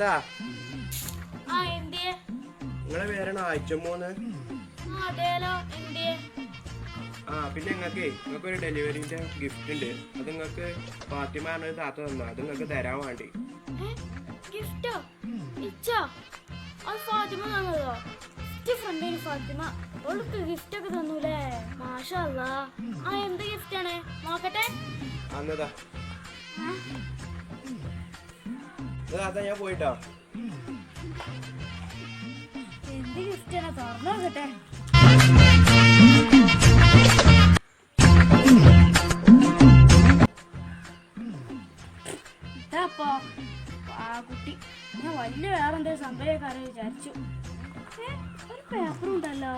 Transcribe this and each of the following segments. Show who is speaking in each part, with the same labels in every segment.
Speaker 1: താത്ത നിങ്ങളെ പേരാണ് ആഴ്ചമൂന്ന്
Speaker 2: ആ
Speaker 1: പിന്നെ നിങ്ങൾക്ക് നിങ്ങൾക്ക് ഒരു ഡെലിവറിന്റെ ഗിഫ്റ്റ് ഉണ്ട്. അത് നിങ്ങൾക്ക് പാർട്ടി പറഞ്ഞൊരു താത്ത തന്നു. അത് നിങ്ങൾക്ക് തരാൻ വേണ്ടി.
Speaker 2: ഗിഫ്റ്റോ? ഇച്ചോ? അത് ഫാത്തിമ തന്നതോ? എന്റെ ഫ്രണ്ടിന് ഫാത്തിമ. അവൾക്ക് ഗിഫ്റ്റ് ഒക്കെ തന്നൂലേ. ആ എന്ത് ഗിഫ്റ്റ് ആണ്? നോക്കട്ടെ.
Speaker 1: അന്നതാ. താത്ത ഞാൻ പോയിട്ടോ.
Speaker 2: എന്ത് ഗിഫ്റ്റ് ആണ്? തുറന്നു നോക്കട്ടെ. ഇതാപ്പോ ആ കുട്ടി ഞാൻ വലിയ വേറെ എന്തെങ്കിലും സംഭവക്കാരെ വിചാരിച്ചു. ഒരു പേപ്പറും ഉണ്ടല്ലോ.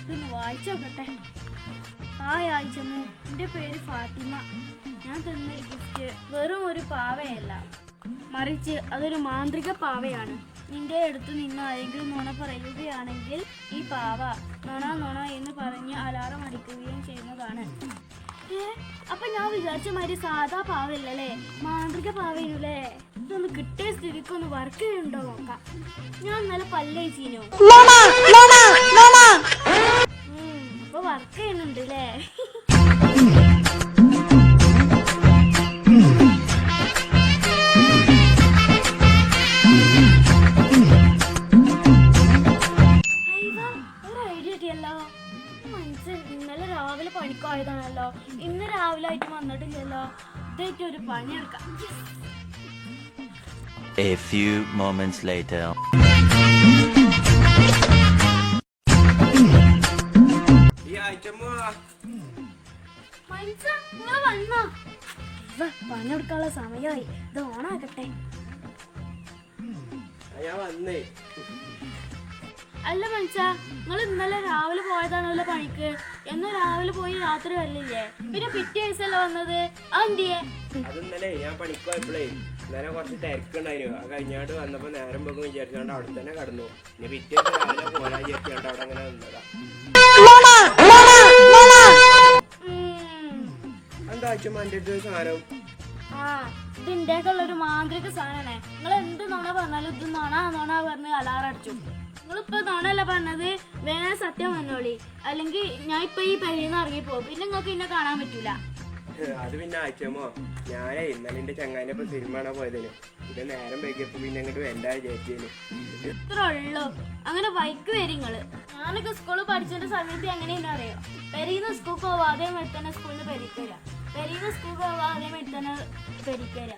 Speaker 2: ഇതൊന്ന് വായിച്ചു നോക്കട്ടെ. ഹായ് ആയിച്ചമ്മു. എന്റെ പേര് ഫാത്തിമ. ഞാൻ തന്ന ഗിഫ്റ്റ് വെറും ഒരു പാവയല്ല. മറിച്ച് അതൊരു മാന്ത്രിക പാവയാണ്. നിന്റെ അടുത്ത് നിന്ന് ആരെങ്കിലും നുണ പറയുകയാണെങ്കിൽ ഈ പാവ നുണ നുണ എന്ന് പറഞ്ഞ് അലാറം അടിക്കുകയും ചെയ്യുന്നതാണ്. അപ്പൊ ഞാൻ വിചാരിച്ച മാതിരി സാധാ പാവയില്ലല്ലേ? മാന്ത്രിക പാവയില്ലേ? ഇതൊന്ന് കിട്ടിയ സ്ഥിതിക്ക് ഒന്ന് വർക്ക് ചെയ്യുന്നുണ്ടോ നോക്കാം. ഞാൻ നല്ല പല്ലേ ചീനോ വർക്ക് ചെയ്യുന്നുണ്ട് അല്ലേ രാവിലെ ഇന്ന് രാവിലെ ആയിട്ട് വന്നിട്ടില്ലല്ലോ. പണിയെടുക്കാം.
Speaker 3: A few moments later.
Speaker 2: പണിയെടുക്കാനുള്ള സമയമായി. ഇത് ഓണാക്കട്ടെ അല്ല മനുഷ്യ നിങ്ങൾ ഇന്നലെ രാവിലെ പോയതാണല്ലോ പണിക്ക്. എന്ന് രാവിലെ പോയി രാത്രി വരില്ലേ? പിന്നെ പിറ്റേ ദിവസമല്ലേ വന്നത്? അതെന്തിയെ?
Speaker 1: അത് ഇന്നലെ ഞാൻ പണിക്ക് പോയപ്പോഴേ ഇന്നലെ കുറച്ച് തിരക്കുണ്ടായിരുന്നു അത് കഴിഞ്ഞാണ്ട് വന്നപ്പോ നേരം പോകും വിചാരിച്ചോണ്ട് അവിടെ തന്നെ കടന്നു. പിന്നെ പിറ്റേ ദിവസം രാവിലെ പോരാ വിചാരിച്ചോണ്ട് അവിടെ അങ്ങനെ നിന്നതാ. ആഴ്ചമ്മ എന്റെ അടുത്ത് സാധനം.
Speaker 2: ആ ഇത് ഇന്ത്യക്കുള്ള ഒരു മാന്ത്രിക സാധനമാണ്. നിങ്ങൾ എന്ത് നോണ പറഞ്ഞാലും ഇത് നുണ നുണ പറഞ്ഞ് അലാറടിച്ചു നിങ്ങളിപ്പോ നോണല്ല പറഞ്ഞത്? വേറെ സത്യം വന്നോളി അല്ലെങ്കിൽ ഞാൻ ഇപ്പൊ ഈ പെരിന്ന് ഇറങ്ങിപ്പോ പിന്നെ നിങ്ങൾക്ക് എന്നെ കാണാൻ പറ്റൂല.
Speaker 1: അത് പിന്നെ ആഴ്ചമ്മോ ഞാനേ ഇന്നലെ എന്റെ ചങ്ങാന്റെ ഇപ്പൊ സിനിമ കാണാൻ പോയതിന്. പിന്നെ നേരം വൈകിയപ്പോ പിന്നെ അങ്ങോട്ട് എന്താ ചേച്ചിന്
Speaker 2: ഇത്ര ഉള്ളു. അങ്ങനെ ബൈക്ക് വരും നിങ്ങൾ. ഞാനൊക്കെ സ്കൂളിൽ പഠിച്ചതിന്റെ സമയത്ത് എങ്ങനെയെന്ന് അറിയോ? പെരീന്ന് സ്കൂൾ പോവാതെ തന്നെ സ്കൂളിൽ പെരിക്കര പെരീന്ന് സ്കൂൾ പോവാ അതേ തന്നെ പെരിക്കര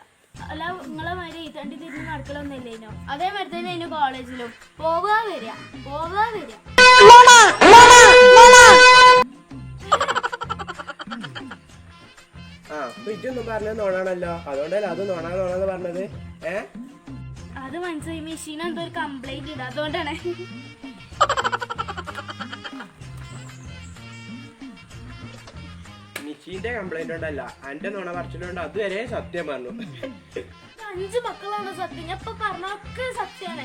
Speaker 2: അല്ല നിങ്ങളെ മാതിരി ഈ തണ്ടി തിരിഞ്ഞ് നടക്കലൊന്നും ഇല്ലേനോ അതേ മാതിരി തന്നെ അതിന് കോളേജിലും പോവാ വരിക പോവാ വരിക
Speaker 1: ആ അപ്പൊ ഇതൊന്നും പറഞ്ഞത് നോണാണല്ലോ. അതുകൊണ്ടല്ലേ അത് നോണാ നോണാന്ന് പറഞ്ഞത്. ഏ?
Speaker 2: അത് മനസ്സിലായി മെഷീൻ എന്തോ ഒരു കംപ്ലൈന്റ് ഉണ്ട്. അതുകൊണ്ടാണ്.
Speaker 1: നിശ്ചിന്റെ കംപ്ലൈന്റ് ഉണ്ടല്ല. എന്റെ നുണ പറച്ചിലുണ്ട് അതുവരെ സത്യം പറഞ്ഞു.
Speaker 2: അഞ്ച് മക്കളാണ് സത്യം. ഞാൻ ഇപ്പൊ പറഞ്ഞൊക്കെ സത്യാണ്.